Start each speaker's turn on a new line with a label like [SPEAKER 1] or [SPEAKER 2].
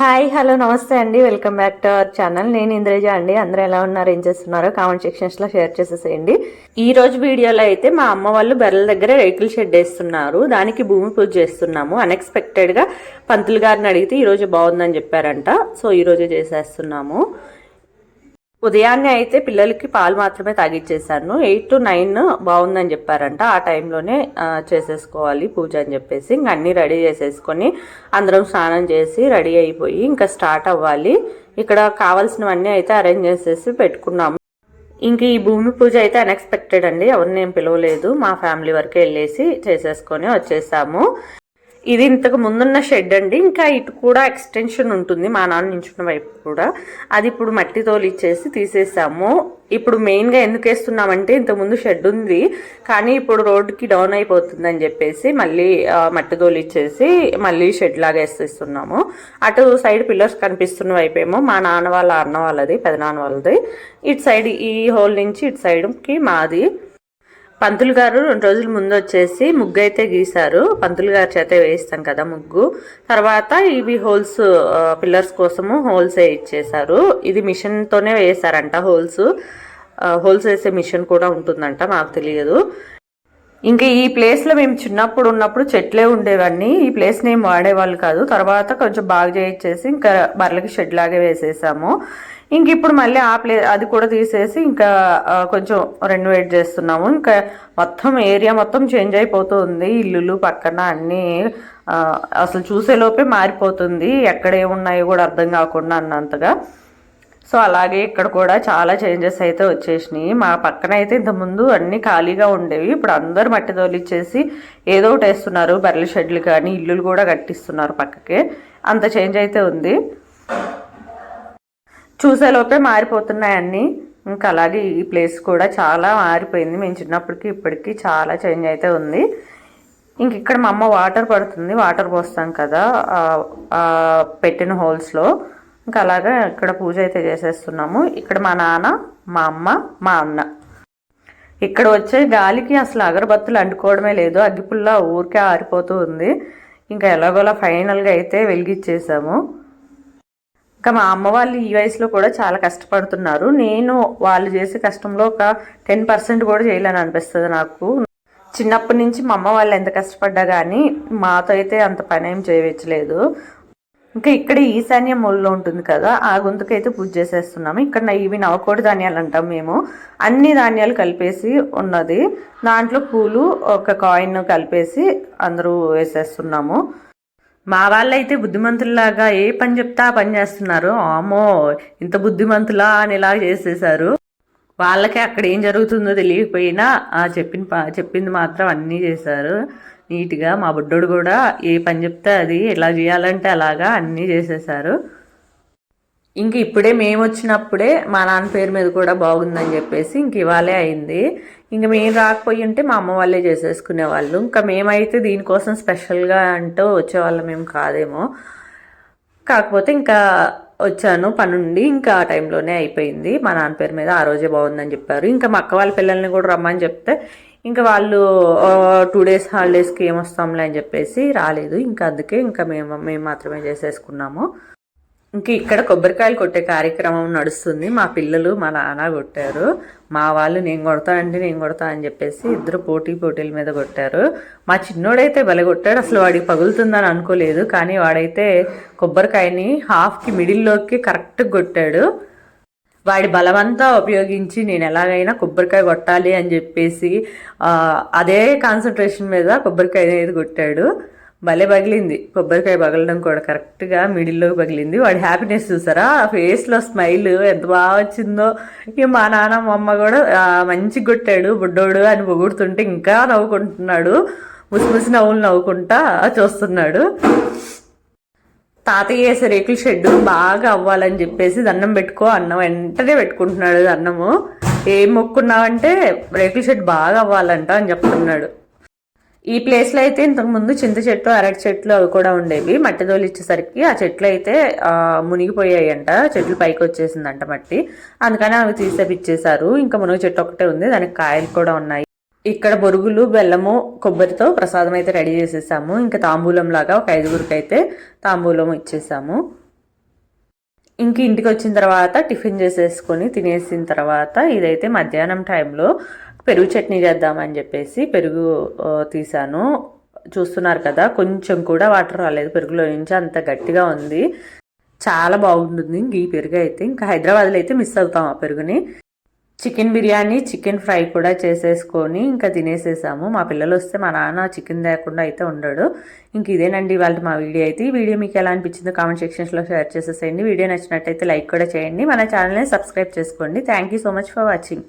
[SPEAKER 1] Hi hello నమస్తే అండి. Welcome back to our channel. నేను ఇంద్రజ అండి. అందరూ ఎలా ఉన్నారు? ఏం చేస్తున్నారో కామెంట్ సెక్షన్స్లో షేర్ చేసేసేయండి. ఈ రోజు వీడియోలో అయితే మా అమ్మ వాళ్ళు బెర్రల దగ్గర రేకుల షెడ్ వేస్తున్నారు. దానికి భూమి పూజ చేస్తున్నాము. అన్ఎక్స్పెక్టెడ్గా పంతులు గారిని అడిగితే ఈ రోజు బాగుందని చెప్పారంట. సో ఈ రోజే చేసేస్తున్నాము. ఉదయాన్నే అయితే పిల్లలకి పాలు మాత్రమే తాగిచ్చేసాను ఎయిట్ టు నైన్ బాగుందని చెప్పారంట. ఆ టైంలోనే చేసేసుకోవాలి పూజ అని చెప్పేసి ఇంక అన్నీ రెడీ చేసేసుకొని అందరం స్నానం చేసి రెడీ అయిపోయి ఇంకా స్టార్ట్ అవ్వాలి. ఇక్కడ కావాల్సినవన్నీ అయితే అరేంజ్ చేసేసి పెట్టుకున్నాము. ఇంక ఈ భూమి పూజ అయితే అన్ఎక్స్పెక్టెడ్ అండి. ఎవరిని ఏం పిలవలేదు. మా ఫ్యామిలీ వరకే వెళ్ళేసి చేసేసుకొని వచ్చేసాము. ఇది ఇంతకు ముందున్న షెడ్ అండి. ఇంకా ఇటు కూడా ఎక్స్టెన్షన్ ఉంటుంది మా నాన్న నించున్న వైపు కూడా. అది ఇప్పుడు మట్టి తోలిచ్చేసి తీసేసాము. ఇప్పుడు మెయిన్గా ఎందుకు వేస్తున్నామంటే ఇంతకుముందు షెడ్ ఉంది. కానీ ఇప్పుడు రోడ్డుకి డౌన్ అయిపోతుందని చెప్పేసి మళ్ళీ మట్టి తోలిచ్చేసి మళ్ళీ షెడ్ లాగా వేసేస్తున్నాము. అటు సైడ్ పిల్లర్స్ కనిపిస్తున్న వైపేమో మా నాన్న వాళ్ళ అన్న వాళ్ళది పెదనాన్న వాళ్ళది. ఇటు సైడ్ ఈ హోల్ నుంచి ఇటు సైడ్కి మాది. పంతులు గారు రెండు రోజుల ముందు వచ్చేసి ముగ్గు అయితే గీశారు. పంతులు గారి చేత వేయిస్తాం కదా ముగ్గు. తర్వాత ఇవి హోల్స్ పిల్లర్స్ కోసము హోల్స్ ఇచ్చేసారు ఇది మిషన్తోనే వేసారంట హోల్స్. హోల్స్ వేసే మిషన్ కూడా ఉంటుందంట మాకు తెలియదు. ఇంకా ఈ ప్లేస్లో మేము చిన్నప్పుడు ఉన్నప్పుడు చెట్లే ఉండేవన్నీ. ఈ ప్లేస్ని ఏం వాడేవాళ్ళు కాదు. తర్వాత కొంచెం బాగా చేయించేసి ఇంకా బర్రెలకి షెడ్ లాగే వేసేసాము. ఇంక ఇప్పుడు మళ్ళీ ఆ ప్లే అది కూడా తీసేసి ఇంకా కొంచెం రెనోవేట్ చేస్తున్నాము. ఇంకా మొత్తం ఏరియా మొత్తం చేంజ్ అయిపోతూ ఉంది ఇల్లులు పక్కన అన్నీ అసలు చూసేలోపే మారిపోతుంది. ఎక్కడ ఏమున్నాయో కూడా అర్థం కాకుండా అన్నంతగా. సో అలాగే ఇక్కడ కూడా చాలా చేంజెస్ అయితే వచ్చేసినాయి. మా పక్కన అయితే ఇంతకుముందు అన్నీ ఖాళీగా ఉండేవి. ఇప్పుడు అందరూ మట్టి తోలిచ్చేసి ఏదో ఒకటి వేస్తున్నారు. బర్రెల షెడ్లు కానీ ఇల్లులు కూడా కట్టిస్తున్నారు పక్కకే. అంత చేంజ్ అయితే ఉంది. చూసేలోపే మారిపోతున్నాయి అన్నీ. ఇంకా అలాగే ఈ ప్లేస్ కూడా చాలా మారిపోయింది. మేము చిన్నప్పటికి ఇప్పటికీ చాలా చేంజ్ అయితే ఉంది. ఇంక ఇక్కడ మా అమ్మ వాటర్ పడుతుంది. వాటర్ పోస్తాం కదా పెట్టిన హోల్స్లో ఇంకా అలాగే ఇక్కడ పూజ అయితే చేసేస్తున్నాము. ఇక్కడ మా నాన్న మా అమ్మ మా అన్న. ఇక్కడ వచ్చే గాలికి అసలు అగరబత్తులు అంటుకోవడమే లేదు. అగ్గిపుల్ల ఊరికే ఆరిపోతూ ఉంది. ఇంకా ఎలాగోలా ఫైనల్గా అయితే వెలిగిచ్చేసాము. ఇంకా మా అమ్మ వాళ్ళు ఈ వయసులో కూడా చాలా కష్టపడుతున్నారు. నేను వాళ్ళు చేసే కష్టంలో ఒక టెన్ పర్సెంట్ కూడా చేయలేని అనిపిస్తుంది నాకు. చిన్నప్పటి నుంచి మా అమ్మ వాళ్ళు ఎంత కష్టపడ్డా కానీ మాతో అయితే అంత పని ఏం చేయవచ్చలేదు. ఇంకా ఇక్కడ ఈశాన్య మూలలో ఉంటుంది కదా ఆ గొంతుకైతే పూజ చేసేస్తున్నాము. ఇక్కడ ఇవి నవకోడి ధాన్యాలు అంటాం మేము. అన్ని ధాన్యాలు కలిపేసి ఉన్నది. దాంట్లో పూలు ఒక కాయిన్ కలిపేసి అందరూ వేసేస్తున్నాము. మా వాళ్ళైతే బుద్ధిమంతుల్లాగా ఏ పని చెప్తా పని చేస్తున్నారు. ఆమో ఇంత బుద్ధిమంతులా అని ఇలా చేసేసారు వాళ్ళకి అక్కడ ఏం జరుగుతుందో తెలియకపోయినా ఆ చెప్పిన చెప్పింది మాత్రం అన్నీ చేశారు. నీట్గా మా బుడ్డోడు కూడా ఏ పని చెప్తే అది ఎలా చేయాలంటే అలాగా అన్నీ చేసేసారు ఇంక ఇప్పుడే మేము వచ్చినప్పుడే మా నాన్న పేరు మీద కూడా బాగుందని చెప్పేసి ఇంక ఇవాళే అయింది. ఇంక మేము రాకపోయి ఉంటే మా అమ్మ వాళ్ళే చేసేసుకునేవాళ్ళు ఇంకా మేమైతే దీనికోసం స్పెషల్గా అంటూ వచ్చేవాళ్ళం మేము కాదేమో. కాకపోతే ఇంకా వచ్చాను పనుండి ఇంకా ఆ టైంలోనే అయిపోయింది. మా నాన్న పేరు మీద ఆ రోజే బాగుందని చెప్పారు. ఇంకా మా అక్క వాళ్ళ పిల్లల్ని కూడా రమ్మని చెప్తే ఇంకా వాళ్ళు టూ డేస్ హాలిడేస్కి ఏమొస్తాంలే అని చెప్పేసి రాలేదు. ఇంకా అందుకే ఇంకా మేము మేము మాత్రమే చేసేసుకున్నాము. ఇంక ఇక్కడ కొబ్బరికాయలు కొట్టే కార్యక్రమం నడుస్తుంది. మా పిల్లలు మా నాన్న కొట్టారు. మా వాళ్ళు నేను కొడతా అంటే నేను కొడతా అని చెప్పేసి ఇద్దరు పోటీ పోటీల మీద కొట్టారు. మా చిన్నోడైతే భలే కొట్టాడు. అసలు వాడికి పగులుతుందని అనుకోలేదు. కానీ వాడైతే కొబ్బరికాయని హాఫ్కి మిడిల్లోకి కరెక్ట్గా కొట్టాడు. వాడి బలమంతా ఉపయోగించి నేను ఎలాగైనా కొబ్బరికాయ కొట్టాలి అని చెప్పేసి అదే కాన్సన్ట్రేషన్ మీద కొబ్బరికాయ అనేది కొట్టాడు. భలే పగిలింది. కొబ్బరికాయ పగలడం కూడా కరెక్ట్గా మిడిల్లో పగిలింది. వాడి హ్యాపీనెస్ చూసారా? ఆ ఫేస్లో స్మైల్ ఎంత బాగా వచ్చిందో. ఇక మా నాన్న మా అమ్మ కూడా మంచి కొట్టాడు. బుడ్డోడు అని పొగుడుతుంటే ఇంకా నవ్వుకుంటున్నాడు. ముసిముసి నవ్వులు నవ్వుకుంటా చూస్తున్నాడు. తాతయ్య వేసే రేకుల షెడ్ బాగా అవ్వాలని చెప్పేసి దండం పెట్టుకో అన్నం వెంటనే పెట్టుకుంటున్నాడు అన్నము ఏం మొక్కున్నావంటే రేకుల షెడ్ బాగా అవ్వాలంట అని చెప్తున్నాడు. ఈ ప్లేస్లో అయితే ఇంతకుముందు చింత చెట్లు అరటి చెట్లు అవి కూడా ఉండేవి. మట్టి తోలు ఇచ్చేసరికి ఆ చెట్లు అయితే మునిగిపోయాయి అంట చెట్లు పైకి వచ్చేసిందంట మట్టి. అందుకని అవి తీసేపిచ్చేశారు ఇంకా మునగ చెట్టు ఒకటే ఉంది. దానికి కాయలు కూడా ఉన్నాయి. ఇక్కడ బొరుగులు బెల్లము కొబ్బరితో ప్రసాదం అయితే రెడీ చేసేసాము. ఇంకా తాంబూలం లాగా ఒక ఐదుగురికి అయితే తాంబూలం ఇచ్చేసాము. ఇంక ఇంటికి వచ్చిన తర్వాత టిఫిన్ చేసేసుకొని తినేసిన తర్వాత ఇదైతే మధ్యాహ్నం టైంలో పెరుగు చట్నీ చేద్దామని చెప్పేసి పెరుగు తీసాను. చూస్తున్నారు కదా కొంచెం కూడా వాటర్ రాలేదు. పెరుగులో నుంచి అంత గట్టిగా ఉంది. చాలా బాగుంటుంది. ఇంక ఈ పెరుగు అయితే ఇంకా హైదరాబాద్లో అయితే మిస్ అవుతాం ఆ పెరుగుని. చికెన్ బిర్యానీ చికెన్ ఫ్రై కూడా చేసేసుకొని ఇంకా తినేసేసాము. మా పిల్లలు వస్తే మా నాన్న చికెన్ లేకుండా అయితే ఉండడు. ఇంక ఇదేనండి వాళ్ళ మా వీడియో అయితే. ఈ వీడియో మీకు ఎలా అనిపించిందో కామెంట్ సెక్షన్స్లో షేర్ చేసేసేయండి. వీడియో నచ్చినట్టయితే లైక్ కూడా చేయండి. మన ఛానల్ని సబ్స్క్రైబ్ చేసుకోండి. Thank you so much for watching.